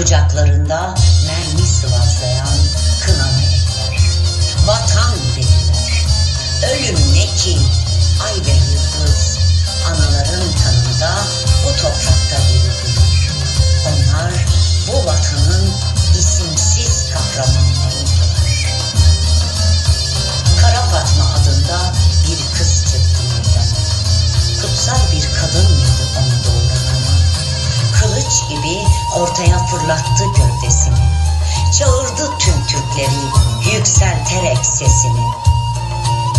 Kucaklarında mermi sıvazlayan ortaya fırlattı gövdesini. Çağırdı tüm Türkleri yükselterek sesini.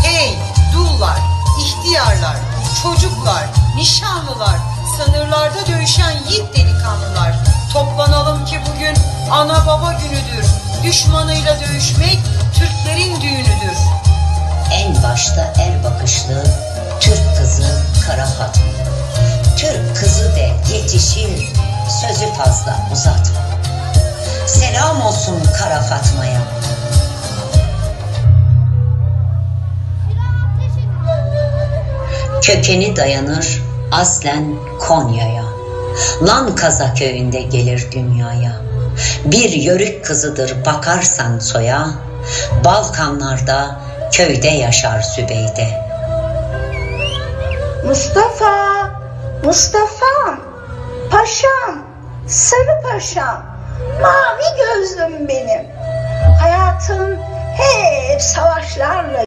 Hey dullar, ihtiyarlar, çocuklar, nişanlılar, sınırlarda dövüşen yiğit delikanlılar. Toplanalım ki bugün ana baba günüdür. Düşmanıyla dövüşmek Türklerin düğünüdür. En başta er bakışlı Türk kızı Kara Fatma. Fazla uzatma. Selam olsun Kara Fatma'ya. Kökeni dayanır aslen Konya'ya. Lankaza köyünde gelir dünyaya. Bir yörük kızıdır bakarsan soya. Balkanlarda köyde yaşar Sübeyde. Mustafa, Mustafa, paşam, sarı paşam, mavi gözlüm benim. Hayatım hep savaşlarla